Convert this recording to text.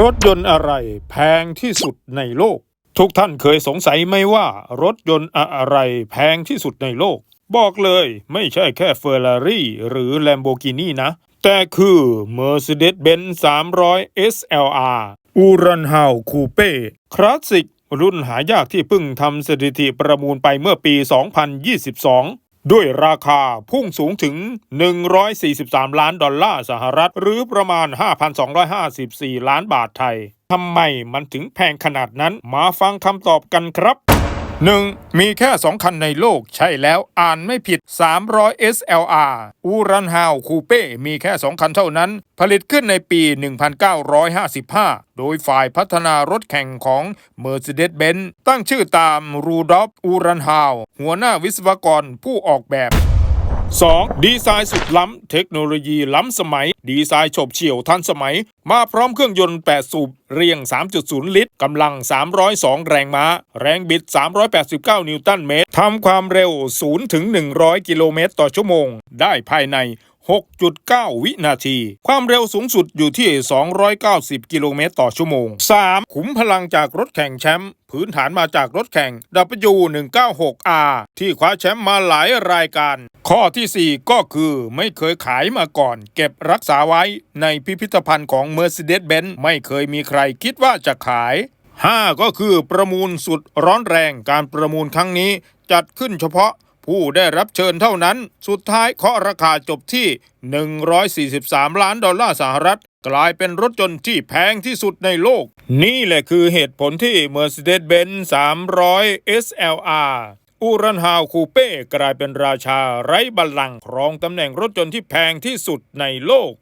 รถยนต์อะไรแพงที่สุดในโลก ทุกท่านเคยสงสัยไหมว่า รถยนต์อะไรแพงที่สุดในโลก บอกเลยไม่ใช่แค่เฟอร์รารี่หรือ Lamborghini นะ แต่คือ Mercedes-Benz 300 SLR อูรันฮาวคูเป้คลาสสิกรุ่นหายากที่เพิ่งทำสถิติประมูลไปเมื่อปี 2022 ด้วยราคาพุ่งสูงถึง 143 ล้านดอลลาร์สหรัฐ หรือประมาณ 5,254 ล้านบาทไทยทำไมมันถึงแพงขนาดนั้นมาฟังคำตอบกันครับ 1. มีแค่ 2 คันในโลกใช่แล้วอ่านไม่ผิด 300 SLR อูรันฮาวคูเป้มีแค่ 2 คันเท่านั้น ผลิตขึ้นในปี 1955 โดยฝ่ายพัฒนารถแข่งของ Mercedes-Benz ตั้งชื่อตามรูดอฟอูรันฮาวหัวหน้าวิศวกรผู้ออกแบบ 2. ดีไซน์สุดล้ำ เทคโนโลยีล้ำสมัย ดีไซน์โฉบเฉี่ยวทันสมัย มาพร้อมเครื่องยนต์ 8 สูบ เรียง 3.0 ลิตร กำลัง 302 แรงม้า แรงบิด 389 นิวตันเมตร ทำความเร็ว 0 ถึง 100 กิโลเมตรต่อชั่วโมง ได้ภายใน 6.9 วินาที ความเร็วสูงสุดอยู่ที่ 290 กิโลเมตรต่อชั่วโมง 3. ขุมพลังจากรถแข่งแชมป์พื้นฐานมาจากรถแข่ง W196R ที่คว้าแชมป์มาหลายรายการ ข้อทีสี่ 4 ก็คือไม่เคยขายมาก่อน เก็บรักษาไว้ในพิพิธภัณฑ์ของ Mercedes-Benz ไม่เคยมีใครคิดว่าจะขาย 5 ก็คือประมูลสุดร้อนแรงการประมูลครั้งนี้จัดขึ้นเฉพาะ ผู้ได้รับเชิญเท่านั้น สุดท้ายเคาะราคาจบที่ 143 ล้านดอลลาร์สหรัฐ กลายเป็นรถยนต์ที่แพงที่สุดในโลก นี่แหละคือเหตุผลที่ Mercedes-Benz 300 SLR อูรันฮาวคูเป้กลายเป็นราชาไร้บัลลังก์ครองตำแหน่งรถยนต์ที่แพงที่สุดในโลก